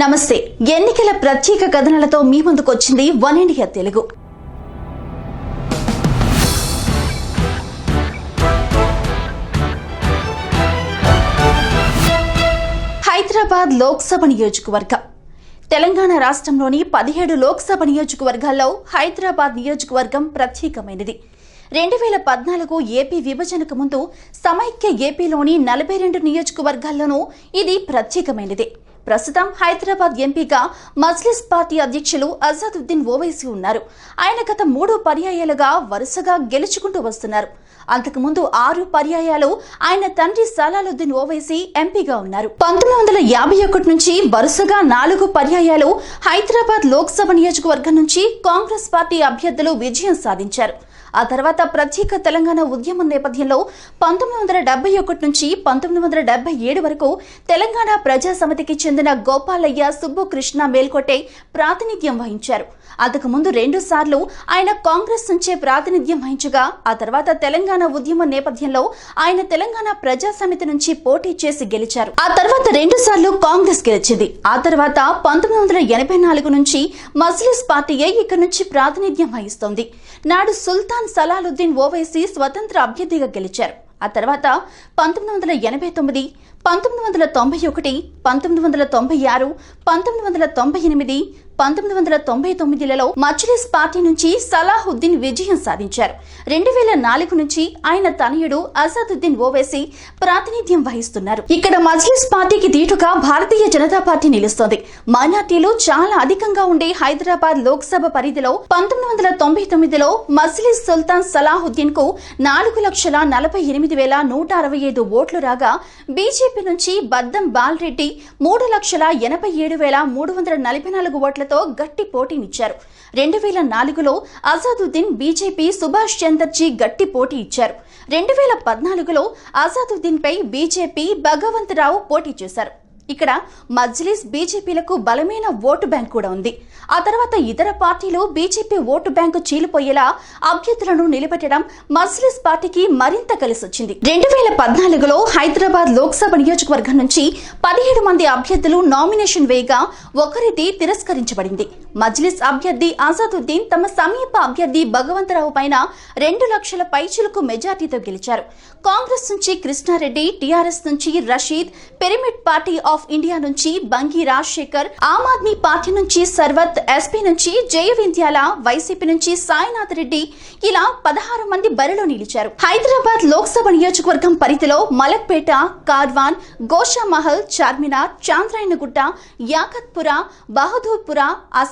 నమస్తే. ఎన్నికల ప్రత్యేక కథనాలతో మీ ముందుకు వచ్చింది వన్ ఇండియా తెలుగు. హైదరాబాద్ లోక్సభ నియోజకవర్గం. తెలంగాణ రాష్ట్రంలోని పదిహేడు లోక్సభ నియోజకవర్గాల్లో హైదరాబాద్ నియోజకవర్గం ప్రత్యేకమైనది. రెండు వేల పద్నాలుగు ఏపీ విభజనకు ముందు సమైక్య ఏపీలోని నలభై రెండు నియోజకవర్గాల్లోనూ ఇది ప్రత్యేకమైనది. ప్రస్తుతం హైదరాబాద్ ఎంపీగా మజ్లిస్ పార్టీ అధ్యక్షులు అజాదుద్దీన్ ఓవైసీ ఉన్నారు. ఆయన గత మూడు పర్యాయాలుగా వరుసగా గెలుచుకుంటూ వస్తున్నారు. అంతకుముందు ఆరు పర్యాయాలు ఆయన తండ్రి సలాలుద్దీన్ ఓవైసీ ఎంపీగా ఉన్నారు. పంతొమ్మిది వందల యాభై ఒకటి నుంచి వరుసగా నాలుగు పర్యాయాలు హైదరాబాద్ లోక్సభ నియోజకవర్గం నుంచి కాంగ్రెస్ పార్టీ అభ్యర్థులు విజయం సాధించారు. ఆ తర్వాత ప్రత్యేక తెలంగాణ ఉద్యమం నేపథ్యంలో పంతొమ్మిది వందల డెబ్బై ఒకటి నుంచి పంతొమ్మిది వందల డెబ్బై ఏడు వరకు తెలంగాణ ప్రజా సమితికి చెందిన గోపాలయ్య సుబ్బుకృష్ణ మేల్కొట్టే ప్రాతినిధ్యం వహించారు. అంతకుముందు రెండుసార్లు ఆయన కాంగ్రెస్ నుంచే ప్రాతినిధ్యం వహించగా ఆ తర్వాత తెలంగాణ ఉద్యమ నేపథ్యంలో ఆయన తెలంగాణ ప్రజా సమితి నుంచి పోటీ చేసి గెలిచారు. ఆ తర్వాత రెండు సార్లు కాంగ్రెస్ గెలిచింది. ఆ తర్వాత పంతొమ్మిది వందల ఎనభై నాలుగు నుంచి మజ్లిస్ పార్టీయే ఇక్కడ నుంచి ప్రాతినిధ్యం వహిస్తోంది. నాడు సుల్తాన్ సలాలుద్దీన్ ఓవైసీ స్వతంత్ర అభ్యర్థిగా గెలిచారు. ఆ తర్వాత పంతొమ్మిది వందల ఎనభై తొమ్మిది పంతొమ్మిది వందల తొంభై ఒకటి పంతొమ్మిది వందల తొంభై ఆరు పంతొమ్మిది వందల తొంభై ఎనిమిది పంతొమ్మిది వందల తొంభై తొమ్మిదిలలో మజ్లిస్ పార్టీ నుంచి సలాహుద్దీన్ విజయం సాధించారు. రెండు వేల నాలుగు నుంచి ఆయన తనయుడు అసాదుద్దీన్ ఓవైసీ ప్రాతినిధ్యం వహిస్తున్నారు. ఇక్కడ మజ్లిస్ పార్టీకి దీటుగా భారతీయ జనతా పార్టీ నిలుస్తోంది. మైనార్టీలు చాలా అధికంగా ఉండే హైదరాబాద్ లోక్సభ పరిధిలో పంతొమ్మిది వందల తొంభై తొమ్మిదిలో మజ్లిస్ సుల్తాన్ సలాహుద్దీన్కు నాలుగు లక్షల నలభై ఎనిమిది వేల నూట అరవై ఐదు ఓట్లు రాగా బీజేపీ నుంచి బద్దం బాల్రెడ్డి మూడు లక్షల ఎనభై ఏడు వేల మూడు వందల నలభై నాలుగు పార్టీలతో గట్టి పోటీనిచ్చారు. రెండు వేల నాలుగులో అజాదుద్దీన్ బీజేపీ సుభాష్ చందర్జీ గట్టి పోటీ ఇచ్చారు రెండు వేల పద్నాలుగులో అజాదుద్దీన్ పై బీజేపీ భగవంతరావు పోటీ చేశారు. ఇక్కడ మజ్లిస్ బీజేపీలకు బలమైన ఓటు బ్యాంక్ కూడా ఉంది. ఆ తర్వాత ఇతర పార్టీలు బీజేపీ ఓటు బ్యాంకు చీలిపోయేలా అభ్యర్థులను నిలబెట్టడం మజ్లిస్ పార్టీకి మరింత కలిసొచ్చింది. రెండు వేల పద్నాలుగులో హైదరాబాద్ లోక్సభ నియోజకవర్గం నుంచి పదిహేడు మంది అభ్యర్థులు నామినేషన్ వేయగా ఒకరిది తిరస్కరించబడింది. మజ్లిస్ అభ్యర్థి ఆజాదుద్దీన్ తమ సమీప అభ్యర్థి భగవంతరావు పైన రెండు లక్షల పైచులకు మెజార్టీతో గెలిచారు. కాంగ్రెస్ నుంచి కృష్ణారెడ్డి టీఆర్ఎస్ నుంచి Rasheed Pyramid Party of India నుంచి బంగి రాజశేఖర్ ఆమ్ ఆద్మీ పార్టీ నుంచి సర్వత్ ఎస్పీ నుంచి జయ వింధ్యాల వైసీపీ నుంచి సాయినాథ్ రెడ్డి ఇలా పదహారు మంది బరిలో నిలిచారు. హైదరాబాద్ లోక్సభ నియోజకవర్గం పరిధిలో మలక్పేట కార్వాన్ గోషామహల్ చార్మినార్ చాంద్రాయణగుట్ట యాకత్పుర బహదూర్పుర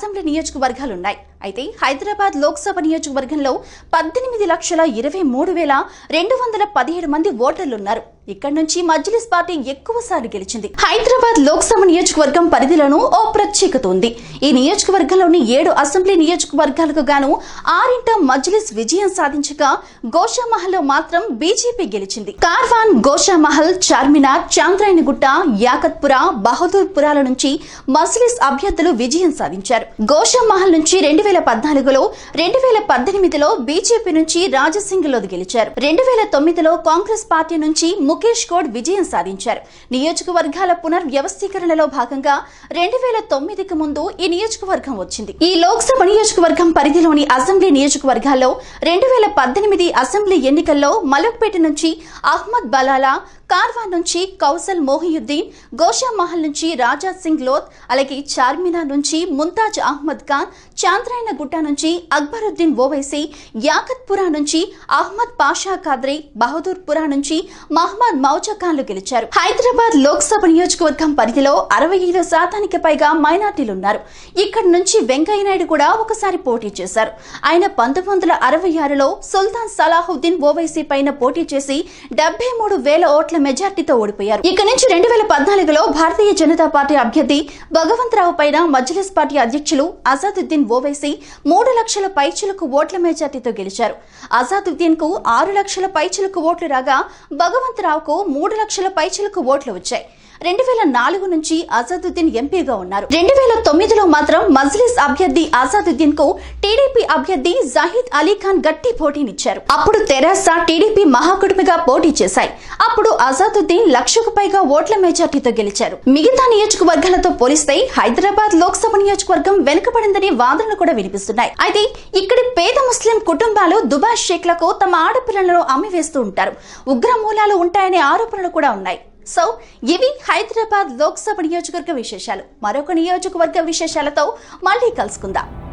అసెంబ్లీ నియోజకవర్గాలున్నాయి. అయితే హైదరాబాద్ లోక్సభ నియోజకవర్గంలో పద్దెనిమిది లక్షల ఇరవై మూడు వేల రెండు వందల పదిహేడు మంది ఓటర్లున్నారు. ఇక్కడ నుంచి మజ్లిస్ పార్టీ ఎక్కువ సార్లు గెలిచింది. హైదరాబాద్ లోక్సభ నియోజకవర్గం పరిధిలోనూ ఓ ప్రత్యేకత ఉంది. ఈ నియోజకవర్గంలోని ఏడు అసెంబ్లీ నియోజకవర్గాలకు గాను ఆరింట మజ్లిస్ విజయం సాధించగా గోషామహల్లో మాత్రం బీజేపీ గెలిచింది. కార్వాన్ గోషామహల్ చార్మినార్ చాంద్రాయణగుట్ట యాకత్పుర బహదూర్పురాల నుంచి మజ్లిస్ అభ్యర్థులు విజయం సాధించారు. గోషామహల్ నుంచి రెండు వేల పద్నాలుగులో రెండు వేల పద్దెనిమిదిలో బీజేపీ నుంచి రాజసింగ్ లోది గెలిచారు. రెండు వేల తొమ్మిదిలో కాంగ్రెస్ పార్టీ నుంచి ముఖేష్ గౌడ్ విజయం సాధించారు. నియోజకవర్గాల పునర్వ్యవస్థీకరణలో భాగంగా రెండు వేల తొమ్మిదికి ముందు ఈ నియోజకవర్గం వచ్చింది. ఈ లోక్సభ నియోజకవర్గం పరిధిలోని అసెంబ్లీ నియోజకవర్గాల్లో రెండు వేల పద్దెనిమిది అసెంబ్లీ ఎన్నికల్లో మలక్పేట నుంచి అహ్మద్ బలాలా కార్వా నుంచి కౌసల్ మోహియుద్దీన్ గోషామహల్ నుంచి రాజా సింగ్ లోత్ అలాగే చార్మినార్ నుంచి ముంతాజ్ అహ్మద్ ఖాన్ చాంద్రాయణ గుట్ట నుంచి అక్బరుద్దీన్ ఓవైసీ యాకత్పురా నుంచి అహ్మద్ పాషా ఖాద్రీ బహదూర్పురా నుంచి మహమ్మద్ మౌజా ఖాన్లు గెలిచారు. హైదరాబాద్ లోక్సభ నియోజకవర్గం పరిధిలో అరవై ఐదు శాతానికి పైగా మైనార్టీలు ఉన్నారు ఇక్కడి నుంచి వెంకయ్యనాయుడు కూడా ఒకసారి పోటీ చేశారు. ఆయన పంతొమ్మిది వందల అరవై ఆరులో సుల్తాన్ సలాహుద్దీన్ ఓవైసీ పైన పోటీ చేసి డెబ్బై మూడు వేల ఓట్ల మెజార్టీతో ఓడిపోయారు. ఇక నుంచి రెండు వేల పద్నాలుగులో భారతీయ జనతా పార్టీ అభ్యర్థి భగవంతరావు పైన మజ్లిస్ పార్టీ అధ్యక్షులు అజాదుద్దీన్ ఓవైసీ మూడు లక్షల పైచులకు ఓట్ల మెజార్టీతో గెలిచారు. అజాదుద్దీన్కు ఆరు లక్షల పైచులకు ఓట్లు రాగా భగవంతరావుకు మూడు లక్షల పైచులకు ఓట్లు వచ్చాయి. రెండు వేల నాలుగు నుంచి అజాదుద్దీన్ ఎంపీగా ఉన్నారు. రెండు వేల తొమ్మిదిలో మాత్రం మజ్లిస్ అభ్యర్థి అజాదుద్దీన్కు టీడీపీ అభ్యర్థి జహీద్ అలీ ఖాన్ గట్టి పోటీనిచ్చారు. అప్పుడు తెరాస టీడీపీ మహాకుటుంబిగా పోటీ చేశాయి. అప్పుడు అజాదుద్దీన్ లక్షకు పైగా ఓట్ల మెజార్టీతో గెలిచారు. మిగతా నియోజకవర్గాలతో పోలిస్తే హైదరాబాద్ లోక్సభ నియోజకవర్గం వెనుకబడిందని వాదనలు కూడా వినిపిస్తున్నాయి. అయితే ఇక్కడి పేద ముస్లిం కుటుంబాలు దుబాయ్ షేక్లకు తమ ఆడపిల్లలను అమ్మివేస్తూ ఉంటారు. ఉగ్ర మూలాలు ఉంటాయనే ఆరోపణలు కూడా ఉన్నాయి. సో ఇవి హైదరాబాద్ లోక్సభ నియోజకవర్గ విశేషాలు. మరొక నియోజకవర్గ విశేషాలతో మళ్ళీ కలుసుకుందాం.